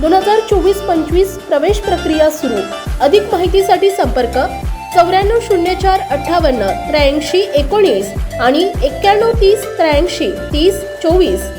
दोन हजार चोवीस पंचवीस प्रवेश प्रक्रिया सुरू. अधिक माहितीसाठी संपर्क चौऱ्याण्णव शून्य चार अठ्ठावन्न त्र्याऐंशी एकोणीस आणि एक्क्याण्णव तीस त्र्याऐंशी तीस चोवीस.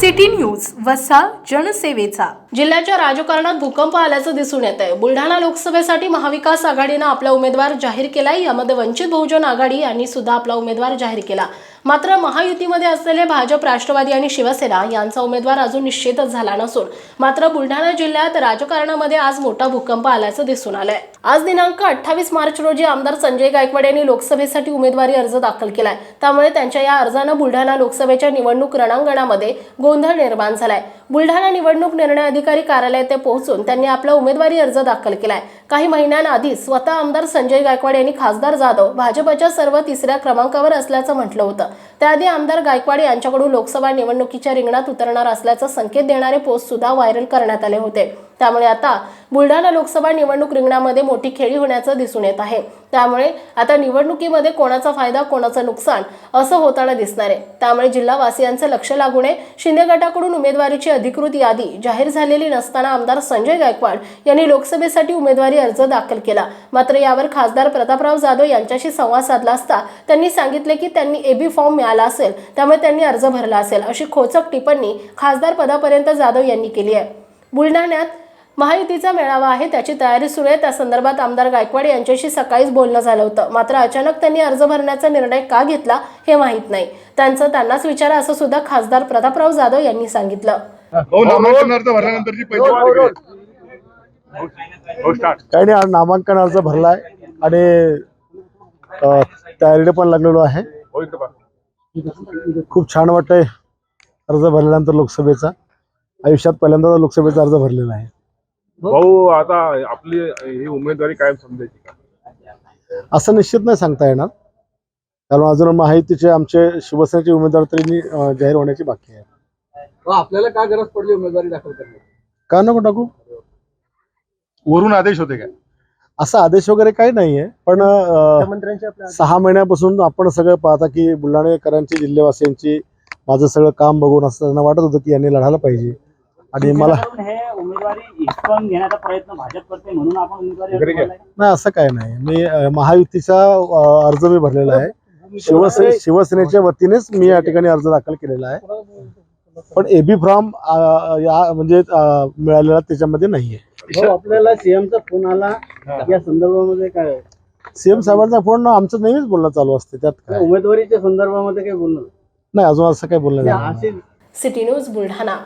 सिटी न्यूज वसा जनसेवेचा. जिल्ह्याच्या राजकारणात भूकंप आल्याचं दिसून येत आहे बुलढाणा लोकसभेसाठी महाविकास आघाडीनं आपला उमेदवार जाहीर केलाय. यामध्ये वंचित बहुजन आघाडी यांनी सुद्धा आपला उमेदवार जाहीर केला. मात्र महायुतीमध्ये असलेले भाजप राष्ट्रवादी आणि शिवसेना यांचा उमेदवार अजून निश्चितच झाला नसून मात्र बुलढाणा जिल्ह्यात राजकारणामध्ये आज मोठा भूकंप आल्याचं दिसून आलंय. आज दिनांक अठ्ठावीस मार्च रोजी आमदार संजय गायकवाड यांनी लोकसभेसाठी उमेदवारी अर्ज दाखल केलाय. त्यामुळे त्यांच्या या अर्जानं बुलढाणा लोकसभेच्या निवडणूक रणांगणामध्ये गोंधळ निर्माण झालाय. बुलढाणा निवडणूक निर्णय अधिकारी कार्यालयात ते पोहोचून त्यांनी आपला उमेदवारी अर्ज दाखल केलाय. काही महिन्यांआधी स्वतः आमदार संजय गायकवाड यांनी खासदार जाधव भाजपच्या सर्व तिसऱ्या क्रमांकावर असल्याचं म्हटलं होतं. त्याआधी आमदार गायकवाड यांच्याकडून लोकसभा निवडणुकीच्या रिंगणात उतरणार असल्याचा संकेत देणारे पोस्ट सुद्धा व्हायरल करण्यात आले होते. त्यामुळे आता बुलढाणा लोकसभा निवडणूक रिंगणामध्ये मोठी खेळी होण्याचं दिसून येत आहे. त्यामुळे आता निवडणुकीमध्ये कोणाचा फायदा कोणाचं नुकसान असं होताना दिसणार आहे. त्यामुळे जिल्हावासियांचं लक्ष लागू नये शिंदे गटाकडून उमेदवारीची अधिकृत यादी जाहीर झालेली नसताना आमदार संजय गायकवाड यांनी लोकसभेसाठी उमेदवारी अर्ज दाखल केला. मात्र यावर खासदार प्रतापराव जाधव यांच्याशी संवाद साधला असता त्यांनी सांगितले की त्यांनी एबी फॉर्म मिळाला असेल त्यामुळे त्यांनी अर्ज भरला असेल अशी खोचक टिप्पणी खासदार पदापर्यंत जाधव यांनी केली आहे. बुलढाण्यात महायुतीचा मेळावा आहे त्याची तयारी सुरू आहे. त्या संदर्भात आमदार गायकवाड यांच्याशी सकाळीच बोलणं झालं होतं. मात्र अचानक त्यांनी अर्ज भरण्याचा निर्णय का घेतला हे माहीत नाही. त्यांचं त्यांनाच विचारा असं सुद्धा खासदार प्रतापराव जाधव यांनी सांगितलं. हो नामांकन अर्ज भरल्यानंतरची पहिली प्रतिक्रिया. हो स्टार्ट काही नाही आज नामांकन अर्ज भरलाय आणि तयारीला पण लागलेलो आहे. हो. खूप छान वाटतंय अर्ज भरल्यानंतर लोकसभेचा. आयुष्यात पहिल्यांदा लोकसभेचा अर्ज भरलेला आहे. भाऊ आता आपली ही उमेदवारी कायम समजायची का? असं निश्चित नाही सांगता येणार. कारण अजून माहितीचे आमचे शिवसेनेचे उमेदवार तरी जाहीर होण्याची बाकी आहे. आपल्याला काय गरज पडली उमेदवारी दाखल करण्याची? का नको टाकू? वरून आदेश होते काय? असा आदेश वगैरे काही नाहीये. पण सहा महिन्यापासून आपण सगळं पाहता की बुलढाणेकरांची जिल्हेवासियांची माझं सगळं काम बघून असं त्यांना वाटत होतं की यांनी लढायला पाहिजे. आणि मला उमेदवारी हिसकावून घेण्याचा प्रयत्न भाजप करते म्हणून आपण उमेदवारी अर्ज इकडे घ्या. भरलाय. नाही असं काय नाही. मी महायुतीचा अर्ज मी भरलेला आहे. शिवसेने शिवसेनेच्या वतीनेच मी या ठिकाणी अर्ज दाखल केलेला आहे. पण एबी फॉर्म या म्हणजे मिळालेला त्याच्यामध्ये नाहीये. आपल्याला सीएमचा फोन आला. या संदर्भामध्ये काय? सीएम साहेबांचा फोन आमचं नेहमीच बोलणं चालू असते त्यात काय? उमेदवारीच्या संदर्भामध्ये काय बोलणं? नाही अजून असं काही बोलणं नाही. City news Buldhana.